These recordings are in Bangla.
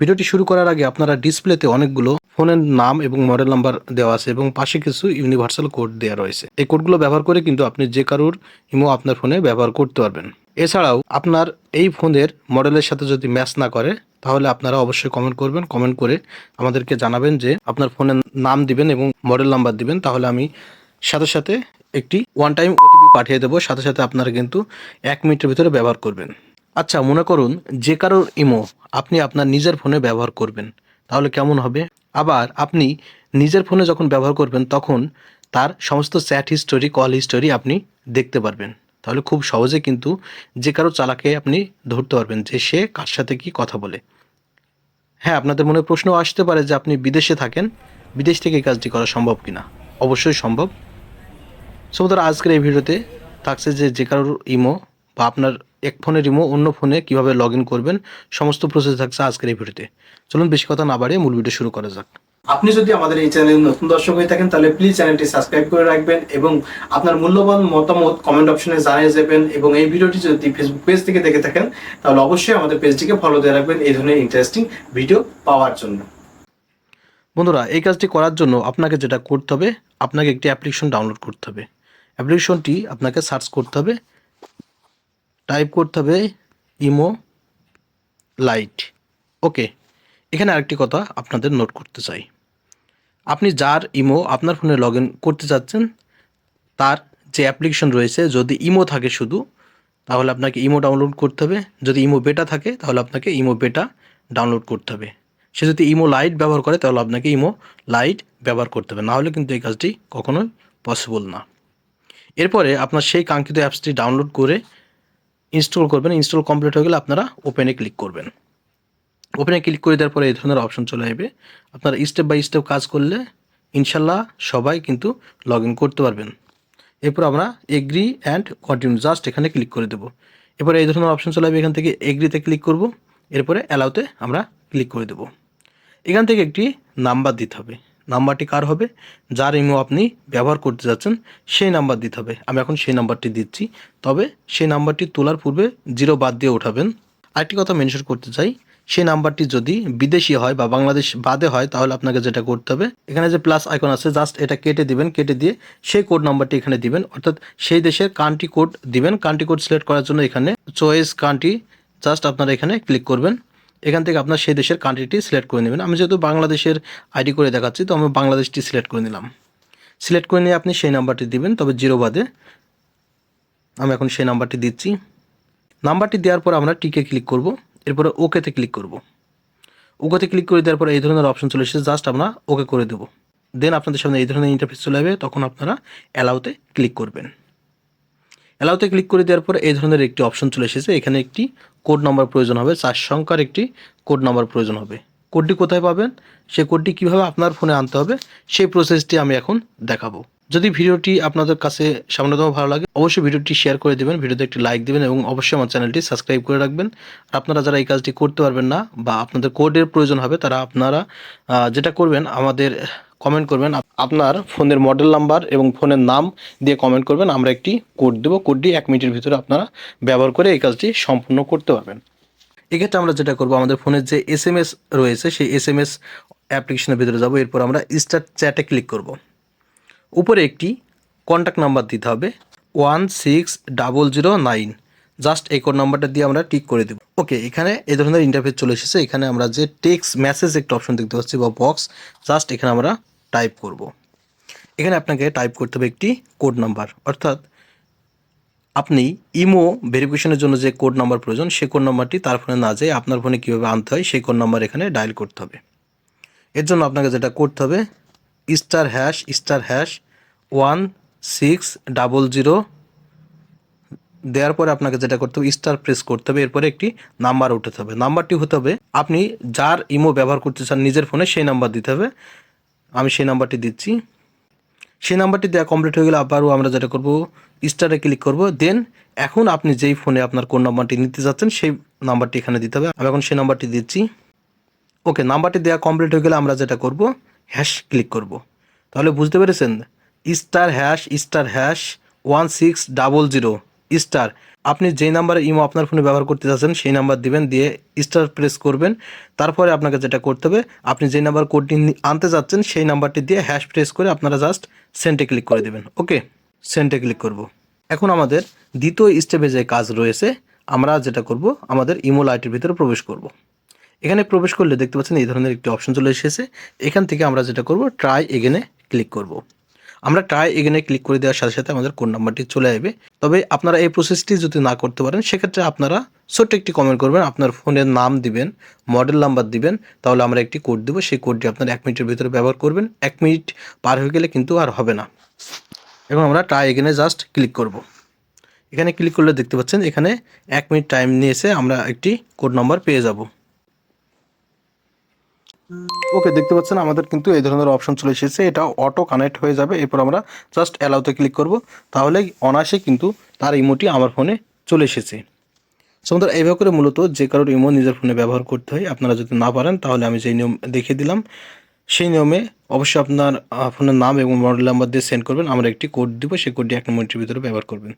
ভিডিওটি শুরু করার আগে আপনারা ডিসপ্লেতে অনেকগুলো ফোনের নাম এবং মডেল নাম্বার দেওয়া আছে এবং পাশে কিছু ইউনিভার্সাল কোড দেওয়া রয়েছে। এই কোডগুলো ব্যবহার করে কিন্তু আপনি যে কারোর ইমো আপনার ফোনে ব্যবহার করতে পারবেন। এছাড়াও আপনার এই ফোনের মডেলের সাথে যদি ম্যাচ না করে, তাহলে আপনারা অবশ্যই কমেন্ট করবেন। কমেন্ট করে আমাদেরকে জানাবেন যে আপনার ফোনের নাম দিবেন এবং মডেল নাম্বার দিবেন। তাহলে আমি সাথে সাথে একটি ওয়ান টাইম ওটিপি পাঠিয়ে দেবো। সাথে সাথে আপনারা কিন্তু এক মিনিটের ভিতরে ব্যবহার করবেন। আচ্ছা মনে করুন যে কারোর ইমো আপনি আপনার নিজের ফোনে ব্যবহার করবেন, তাহলে কেমন হবে? আবার আপনি নিজের ফোনে যখন ব্যবহার করবেন, তখন তার সমস্ত চ্যাট হিস্টোরি কল হিস্টোরি আপনি দেখতে পারবেন। তাহলে খুব সহজে কিন্তু যে কারও চালাকে আপনি ধরতে পারবেন যে সে কার সাথে কি কথা বলে। হ্যাঁ আপনাদের মনে প্রশ্ন আসতে পারে যে আপনি বিদেশে থাকেন, বিদেশ থেকে এই কাজটি করা সম্ভব কি না অবশ্যই সম্ভব। সো আজকের এই ভিডিওতে থাকছে যে যে কারোর ইমো বা আপনার এক ফোনের রিমো অন্য ফোনে কীভাবে লগ ইন করবেন সমস্ত প্রসেস থাকছে আজকের এই ভিডিওতে। চলুন বেশি কথা না বাড়িয়ে মূল ভিডিও শুরু করা যাক। আপনি যদি আমাদের এই চ্যানেলে নতুন দর্শক হয়ে থাকেন তাহলে প্লিজ চ্যানেলটি সাবস্ক্রাইব করে রাখবেন এবং আপনার মূল্যবান মতামত কমেন্ট অপশনে জানিয়ে যাবেন এবং এই ভিডিওটি যদি ফেসবুক পেজ থেকে দেখে থাকেন তাহলে অবশ্যই আমাদের পেজটিকে ফলো দিয়ে রাখবেন এই ধরনের ইন্টারেস্টিং ভিডিও পাওয়ার জন্য। বন্ধুরা এই কাজটি করার জন্য আপনাকে যেটা করতে হবে আপনাকে একটি অ্যাপ্লিকেশন ডাউনলোড করতে হবে। অ্যাপ্লিকেশনটি আপনাকে সার্চ করতে হবে। টাইপ করতে হবে ইমো লাইট। ওকে, এখানে আরেকটি কথা আপনাদের নোট করতে চাই। আপনি যার ইমো আপনার ফোনে লগ করতে চাচ্ছেন, তার যে অ্যাপ্লিকেশন রয়েছে, যদি ইমো থাকে শুধু, তাহলে আপনাকে ইমো ডাউনলোড করতে হবে। যদি ইমো বেটা থাকে, তাহলে আপনাকে ইমো বেটা ডাউনলোড করতে হবে। সে যদি ইমো লাইট ব্যবহার করে, তাহলে আপনাকে ইমো লাইট ব্যবহার করতে হবে। নাহলে কিন্তু এই কাজটি কখনোই পসিবল না। এরপরে আপনার সেই কাঙ্ক্ষিত অ্যাপসটি ডাউনলোড করে ইনস্টল করবেন ইনস্টল কমপ্লিট হয়ে গেলে আপনারা ওপেনে ক্লিক করবেন। ওপেনে ক্লিক করে দেওয়ার পরে এই ধরনের অপশন চলে আসবে। আপনারা স্টেপ বাই স্টেপ কাজ করলে ইনশাল্লাহ সবাই কিন্তু লগ ইন করতে পারবেন। এরপর আমরা এগ্রি অ্যান্ড কন্টিনিউ জাস্ট এখানে ক্লিক করে দেবো। এরপরে এই ধরনের অপশন চলে আসবে, এখান থেকে এগ্রিতে ক্লিক করব। এরপরে অ্যালাউতে আমরা ক্লিক করে দেবো। এখান থেকে একটি নাম্বার দিতে হবে। নাম্বারটি কার হবে? যার ইমো আপনি ব্যবহার করতে যাচ্ছেন, সেই নাম্বার দিতে হবে। আমি এখন সেই নাম্বারটি দিচ্ছি। তবে সেই নাম্বারটি তোলার পূর্বে জিরো বাদ দিয়ে উঠাবেন। আরেকটি কথা মেনশন করতে চাই, সেই নাম্বারটি যদি বিদেশি হয় বা বাংলাদেশ বাদে হয়, তাহলে আপনাকে যেটা করতে হবে, এখানে যে প্লাস আইকন আছে জাস্ট এটা কেটে দিবেন, কেটে দিয়ে সেই কোড নাম্বারটি এখানে দিবেন। অর্থাৎ সেই দেশের কান্ট্রি কোড দিবেন। কান্ট্রি কোড সিলেক্ট করার জন্য এখানে চয়েস কান্ট্রি জাস্ট আপনারা এখানে ক্লিক করবেন। এখান থেকে আপনার সেই দেশের কান্ট্রিটি সিলেক্ট করে নেবেন। আমি যেহেতু বাংলাদেশের আইডি করে দেখাচ্ছি, তো আমি বাংলাদেশটি সিলেক্ট করে নিলাম। সিলেক্ট করে নিয়ে আপনি সেই নাম্বারটি দিবেন, তবে জিরো বাদে আমি এখন সেই নাম্বারটি দিচ্ছি। নাম্বারটি দেওয়ার পর আমরা টিকে ক্লিক করব, এরপরে ওকেতে ক্লিক করব। ওকেতে ক্লিক করে দেওয়ার পরে এই ধরনের অপশন চলে এসেছে জাস্ট আমরা ওকে করে দেব। দেন আপনাদের সামনে এই ধরনের ইন্টারফেস চলে যাবে তখন আপনারা অ্যালাউতে ক্লিক করবেন। অ্যালাউতে ক্লিক করে দেওয়ার পরে এই ধরনের একটি অপশন চলে এসেছে। এখানে একটি কোড নাম্বার প্রয়োজন হবে, চার সংখ্যার একটি কোড নাম্বার প্রয়োজন হবে। কোডটি কোথায় পাবেন? সেই কোডটি কীভাবে আপনার ফোনে আনতে হবে, সেই প্রসেসটি আমি এখন দেখাবো। যদি ভিডিওটি আপনাদের কাছে সামান্যতম ভালো লাগে, অবশ্যই ভিডিওটি শেয়ার করে দেবেন, ভিডিওতে একটি লাইক দেবেন এবং অবশ্যই আমার চ্যানেলটি সাবস্ক্রাইব করে রাখবেন। আপনারা যারা এই কাজটি করতে পারবেন না বা আপনাদের কোডের প্রয়োজন হবে, তারা আপনারা যেটা করবেন, আমাদের কমেন্ট করবেন। আপনার ফোনের মডেল নাম্বার এবং ফোনের নাম দিয়ে কমেন্ট করবেন। আমরা একটি কোড দেবো। কোডটি এক মিনিটের ভিতরে আপনারা ব্যবহার করে এই কাজটি সম্পূর্ণ করতে পারবেন। এক্ষেত্রে আমরা যেটা করব, আমাদের ফোনের যে এস এম এস রয়েছে, সেই এস এম এস অ্যাপ্লিকেশনের ভিতরে যাব। এরপর আমরা স্টার্ট চ্যাটে ক্লিক করব। উপরে একটি কন্ট্যাক্ট নাম্বার দিতে হবে। One six double zero nine just এই কোড নাম্বারটা দিয়ে আমরা টিক করে দেবো। ওকে এখানে এ ধরনের ইন্টারফেস চলে এসেছে। এখানে আমরা যে টেক্সট মেসেজ একটা অপশন দেখতে পাচ্ছি বা বক্স জাস্ট এখানে আমরা টাইপ করব। এখানে আপনাকে টাইপ করতে হবে একটি কোড নাম্বার অর্থাৎ আপনি ইমো ভেরিফিকেশনের জন্য যে কোড নাম্বার প্রয়োজন, সেই কোড নাম্বারটি তার ফোনে না যেয়ে আপনার ফোনে কীভাবে আনতে হয়, সেই কোড নাম্বার এখানে ডায়াল করতে হবে। এর জন্য আপনাকে যেটা করতে হবে star hash star hash one six double zero দেওয়ার পরে আপনাকে যেটা করতে হবে স্টার প্রেস করতে হবে, এরপরে একটি নাম্বার উঠাতে হবে। নাম্বারটি হতে হবে, আপনি যার ইমো ব্যবহার করতে চান নিজের ফোনে সেই নাম্বার দিতে হবে। আমি সেই নাম্বারটি দিচ্ছি। সেই নাম্বারটি দেওয়া কমপ্লিট হয়ে গেলে আবারও আমরা যেটা করব স্টারে ক্লিক করব। দেন এখন আপনি যেই ফোনে আপনার কোন নাম্বারটি নিতে যাচ্ছেন, সেই নাম্বারটি এখানে দিতে হবে। আমি এখন সেই নাম্বারটি দিচ্ছি। ওকে নাম্বারটি দেওয়া কমপ্লিট হয়ে গেলে আমরা যেটা করব হ্যাশ ক্লিক করব। তাহলে বুঝতে পেরেছেন? Star hash star hash one six double zero star. আপনি যেই নাম্বারে ইমো আপনার ফোনে ব্যবহার করতে চাচ্ছেন, সেই নাম্বার দিবেন, দিয়ে স্টার প্রেস করবেন। তারপরে আপনাকে যেটা করতে হবে, আপনি যেই নাম্বার কোডটি আনতে যাচ্ছেন, সেই নাম্বারটি দিয়ে হ্যাশ প্রেস করে আপনারা জাস্ট সেন্টে ক্লিক করে দেবেন, ওকে? সেন্টে ক্লিক করব। এখন আমাদের দ্বিতীয় স্টেপে যে কাজ রয়েছে, আমরা যেটা করব, আমাদের ইমো লাইটের ভিতরে প্রবেশ করব। এখানে প্রবেশ করলে দেখতে পাচ্ছেন এই ধরনের একটি অপশন চলে এসেছে। এখান থেকে আমরা যেটা করব ট্রাই এগেনে ক্লিক করব। আমরা ট্রাই এগেনে ক্লিক করে দেওয়ার সাথে সাথে আমাদের কোড নাম্বারটি চলে আসবে। তবে আপনারা এই প্রসেসটি যদি না করতে পারেন, সেক্ষেত্রে আপনারা ছোট্ট একটি কমেন্ট করবেন, আপনার ফোনের নাম দিবেন মডেল নাম্বার দিবেন, তাহলে আমরা একটি কোড দেবো। সেই কোডটি আপনার এক মিনিটের ভিতরে ব্যবহার করবেন। এক মিনিট পার হয়ে গেলে কিন্তু আর হবে না। এখন আমরা ট্রাই এগেনে জাস্ট ক্লিক করব। এখানে ক্লিক করলে দেখতে পাচ্ছেন, এখানে এক মিনিট টাইম নিয়েছে আমরা একটি কোড নাম্বার পেয়ে যাব। ওকে দেখতে পাচ্ছেন আমাদের কিন্তু এই ধরনের অপশন চলে এসেছে। এটা অটো কানেক্ট হয়ে যাবে। এরপর আমরা জাস্ট অ্যালাউতে ক্লিক করব। তাহলে অনায়াসে কিন্তু তার ইমোটি আমার ফোনে চলে এসেছে। সো আমাদের এইভাবে করে মূলত যে কারোর ইমো নিজের ফোনে ব্যবহার করতে হয় আপনারা যদি না পারেন তাহলে আমি যেই নিয়ম দেখিয়ে দিলাম সেই নিয়মে অবশ্যই আপনার আহ, ফোনের নাম এবং মডেল নাম্বার দিয়ে সেন্ড করবেন। আমরা একটি কোড দিব সেই কোডটি এক মিনিটের ভিতরে ব্যবহার করবেন।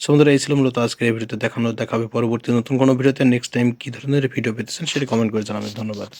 সো বন্ধুরা এই ছিল মূলত আজকের এই ভিডিওতে দেখানো দেখাবে পরবর্তী নতুন কোনো ভিডিওতে। নেক্সট টাইম কী ধরনের ভিডিও পেতেছেন সেটা কমেন্ট করে জানাবেন। ধন্যবাদ।